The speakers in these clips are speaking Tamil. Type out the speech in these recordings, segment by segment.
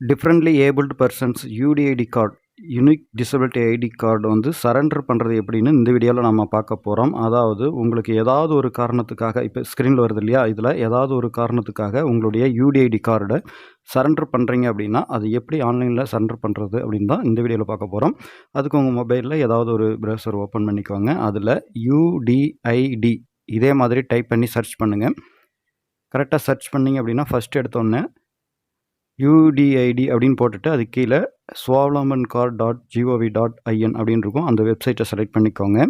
Differently abled persons UDID card unique disability ID card வந்து சரண்டர் பண்ணுறது எப்படின்னு இந்த வீடியோவில் நம்ம பார்க்க போகிறோம் அதாவது உங்களுக்கு ஏதாவது ஒரு காரணத்துக்காக இப்போ ஸ்க்ரீனில் வருது இல்லையா? இதில் ஏதாவது ஒரு காரணத்துக்காக உங்களுடைய யூடிஐடி கார்டை சரண்டர் பண்ணுறீங்க அப்படின்னா அது எப்படி ஆன்லைனில் சரண்டர் பண்ணுறது அப்படின்னு தான் இந்த வீடியோவில் பார்க்க போகிறோம் அதுக்கு உங்கள் மொபைலில் ஏதாவது ஒரு ப்ரௌசர் ஓப்பன் பண்ணிக்கோங்க. அதில் யூடிஐடி இதே மாதிரி டைப் பண்ணி சர்ச் பண்ணுங்கள் கரெக்டாக சர்ச் பண்ணிங்க அப்படின்னா ஃபஸ்ட் எடுத்தோன்னே யூடிஐடி அப்படின்னு போட்டுட்டு அது கீழே Swavlamban card dot GOV dot IN அப்படின்னு இருக்கும். அந்த வெப்சைட்டை செலக்ட் பண்ணிக்கோங்க.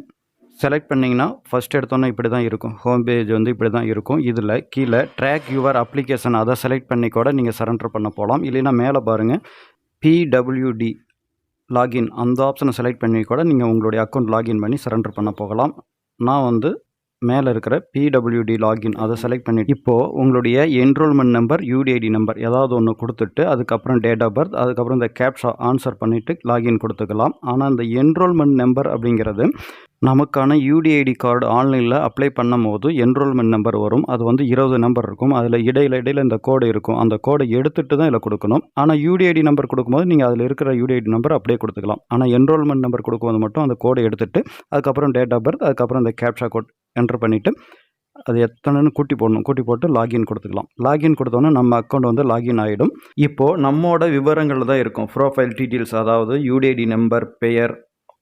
செலக்ட் பண்ணிங்கன்னா ஃபஸ்ட் எடுத்தோன்னே இப்படி தான் இருக்கும். ஹோம் பேஜ் வந்து இப்படி தான் இருக்கும். இதில் கீழே ட்ராக் யுவர் அப்ளிகேஷன் அதை செலக்ட் பண்ணி கூட நீங்கள் சரண்டர் பண்ண போகலாம் இல்லைன்னா மேலே பாருங்கள் பிடபிள்யூடி லாகின் அந்த ஆப்ஷனை செலக்ட் பண்ணி கூட நீங்கள் உங்களுடைய அக்கௌண்ட் லாகின் பண்ணி சரண்டர் பண்ண போகலாம். நான் வந்து மேலே இருக்கிற பிடபிள்யூடி லாகின் அதை செலக்ட் பண்ணிட்டு இப்போது உங்களுடைய என்ரோல்மெண்ட் நம்பர் யூடிஐடி நம்பர் ஏதாவது ஒன்று கொடுத்துட்டு அதுக்கப்புறம் டேட் ஆஃப் பர்த் அதுக்கப்புறம் இந்த கேப்ஷா ஆன்சர் பண்ணிவிட்டு லாகின் கொடுத்துக்கலாம். ஆனால் இந்த என்ரோல்மெண்ட் நம்பர் அப்படிங்கிறது நமக்கான யூடிஐடி கார்டு ஆன்லைனில் அப்ளை பண்ணும் போது என்ரோல்மெண்ட் நம்பர் வரும். அது வந்து இருபது நம்பர் இருக்கும். அதில் இடையில இடையில இந்த கோடு இருக்கும். அந்த கோடை எடுத்துகிட்டு தான் இதில் கொடுக்கணும். ஆனால் யூடிஐடி நம்பர் கொடுக்கும்போது நீங்கள் அதில் இருக்கிற யூடிஐடி நம்பர் அப்படியே கொடுத்துக்கலாம். ஆனால் என்ரோல்மெண்ட் நம்பர் கொடுக்கும்போது மட்டும் அந்த கோடை எடுத்துகிட்டு அதுக்கப்புறம் டேட் ஆஃப் பர்த் அதுக்கப்புறம் அந்த கேப்ஷா கோட் என்ட்ரு பண்ணிவிட்டு அது எத்தனைன்னு கூட்டி போடணும். கூட்டி போட்டு லாகின் கொடுத்துக்கலாம். லாகின் கொடுத்தோன்னா நம்ம அக்கௌண்ட் வந்து லாகின் ஆகிடும் இப்போது நம்மோட விவரங்கள் தான் இருக்கும். ப்ரோஃபைல் டீட்டெயில்ஸ் அதாவது யூடிஐடி நம்பர் பெயர்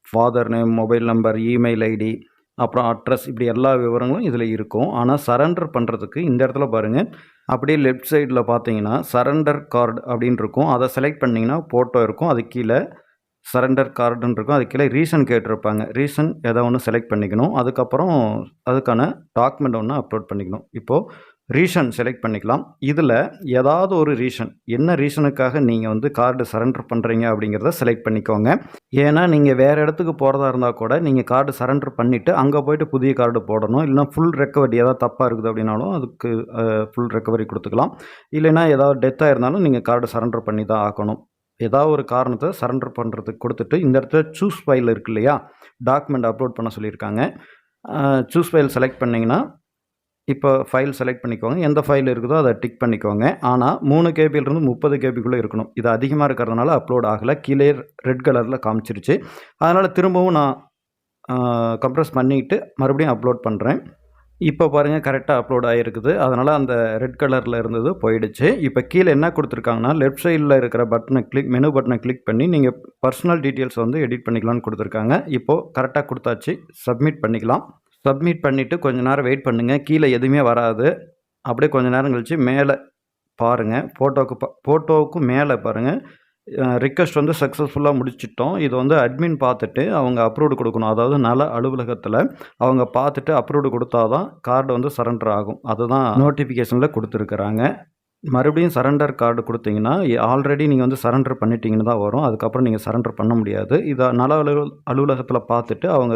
father name mobile number email ID அப்புறம் அட்ரஸ் இப்படி எல்லா விவரங்களும் இதில் இருக்கும். ஆனால் சரண்டர் பண்ணுறதுக்கு இந்த இடத்துல பாருங்கள் அப்படியே லெஃப்ட் சைடில் பார்த்தீங்கன்னா சரண்டர் கார்டு அப்படின்னு இருக்கும். அதை செலக்ட் பண்ணிங்கன்னா ஃபோட்டோ இருக்கும். அது கீழே சரண்டர் கார்டுன்னு இருக்கும். அது கீழே ரீசன் கேட்டிருப்பாங்க. ரீசன் எதை ஒன்று செலக்ட் பண்ணிக்கணும். அதுக்கப்புறம் அதுக்கான டாக்குமெண்ட் ஒன்று அப்லோட் பண்ணிக்கணும். இப்போது ரீசன் செலக்ட் பண்ணிக்கலாம். இதில் ஏதாவது ஒரு ரீசன் என்ன ரீசனுக்காக நீங்கள் வந்து கார்டு சரண்டர் பண்ணுறீங்க அப்படிங்கிறத செலக்ட் பண்ணிக்கோங்க. ஏன்னா நீங்கள் வேறு இடத்துக்கு போகிறதா இருந்தால் கூட நீங்கள் கார்டு சரண்டர் பண்ணிவிட்டு அங்கே போயிட்டு புதிய கார்டு போடணும். இல்லைனா ஃபுல் ரெக்கவரி ஏதாவது தப்பாக இருக்குது அப்படின்னாலும் அதுக்கு ஃபுல் ரெக்கவரி கொடுத்துக்கலாம். இல்லைனா ஏதாவது டெத்தாக இருந்தாலும் நீங்கள் கார்டு சரண்டர் பண்ணி தான் ஆக்கணும் ஏதாவது ஒரு காரணத்தை சரண்டர் பண்ணுறதுக்கு கொடுத்துட்டு இந்த இடத்துல சூஸ் ஃபைல் இருக்கு இல்லையா? டாக்குமெண்ட் அப்லோட் பண்ண சொல்லியிருக்காங்க. சூஸ் ஃபைல் செலக்ட் பண்ணிங்கன்னா இப்போ ஃபைல் செலக்ட் பண்ணிக்கோங்க. எந்த ஃபைல் இருக்குதோ அதை டிக் பண்ணிக்கோங்க. ஆனால் மூணு கேபிலிருந்து முப்பது கேபிக்குள்ளே இருக்கணும். இது அதிகமாக இருக்கிறதுனால அப்லோட் ஆகலை. கீழே ரெட் கலரில் காமிச்சிருச்சு. அதனால் திரும்பவும் நான் கம்ப்ரஸ் பண்ணிவிட்டு மறுபடியும் அப்லோட் பண்ணுறேன் இப்போ பாருங்கள் கரெக்டாக அப்லோட் ஆகிருக்குது அதனால் அந்த ரெட் கலரில் இருந்தது போயிடுச்சு. இப்போ கீழே என்ன கொடுத்துருக்காங்கன்னா லெஃப்ட் சைடில் இருக்கிற பட்டனை கிளிக் மெனு பட்டனை கிளிக் பண்ணி நீங்கள் பர்சனல் டீட்டெயில்ஸ் வந்து எடிட் பண்ணிக்கலாம்னு கொடுத்துருக்காங்க. இப்போது கரெக்டாக கொடுத்தாச்சு. சப்மிட் பண்ணிக்கலாம். சப்மிட் பண்ணிவிட்டு கொஞ்ச நேரம் வெயிட் பண்ணுங்கள் கீழே எதுவுமே வராது. அப்படியே கொஞ்ச நேரம் கழித்து மேலே பாருங்கள் ஃபோட்டோவுக்கு ப ஃபோட்டோவுக்கும் மேலே பாருங்கள் ரிக்வஸ்ட் வந்து சக்ஸஸ்ஃபுல்லாக முடிச்சிட்டோம். இது வந்து அட்மின் பார்த்துட்டு அவங்க அப்ரூவ்டு கொடுக்கணும். அதாவது நல அலுவலகத்தில் அவங்க பார்த்துட்டு அப்ரூவ்டு கொடுத்தா தான் கார்டு வந்து சரண்டர் ஆகும். அதுதான் நோட்டிஃபிகேஷனில் கொடுத்துருக்குறாங்க. மறுபடியும் சரண்டர் கார்டு கொடுத்தீங்கன்னா ஆல்ரெடி நீங்கள் வந்து சரண்டர் பண்ணிட்டீங்கன்னு தான் வரும். அதுக்கப்புறம் நீங்கள் சரண்டர் பண்ண முடியாது. இதை நல அலுவல் அலுவலகத்தில் பார்த்துட்டு அவங்க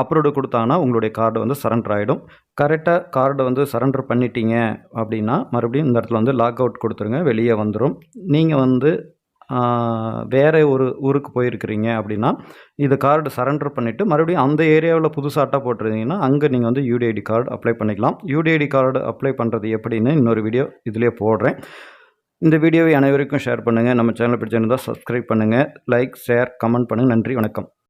அப்ரூவ்டு கொடுத்தாங்கன்னா உங்களுடைய கார்டு வந்து சரண்டர் ஆகிடும் கரெக்டாக கார்டை வந்து சரண்டர் பண்ணிட்டீங்க அப்படின்னா மறுபடியும் இந்த இடத்துல வந்து லாக் அவுட் கொடுத்துருங்க. வெளியே வந்துடும் நீங்கள் வந்து வேறு ஒரு ஊருக்கு போயிருக்கிறீங்க அப்படின்னா இது கார்டு சரண்டர் பண்ணிவிட்டு மறுபடியும் அந்த ஏரியாவில் புதுசாக அட்டை போட்டிருந்தீங்கன்னா அங்கே நீங்கள் வந்து யூடிஐடி கார்டு அப்ளை பண்ணிக்கலாம். யூடிஐடி கார்டு அப்ளை பண்ணுறது எப்படின்னு இன்னொரு வீடியோ இதிலே போடுறேன். இந்த வீடியோவை அனைவருக்கும் ஷேர் பண்ணுங்கள் நம்ம சேனல் பிடிச்சிருந்தால் சப்ஸ்கிரைப் பண்ணுங்கள் லைக் ஷேர் கமெண்ட் பண்ணுங்கள் நன்றி வணக்கம்.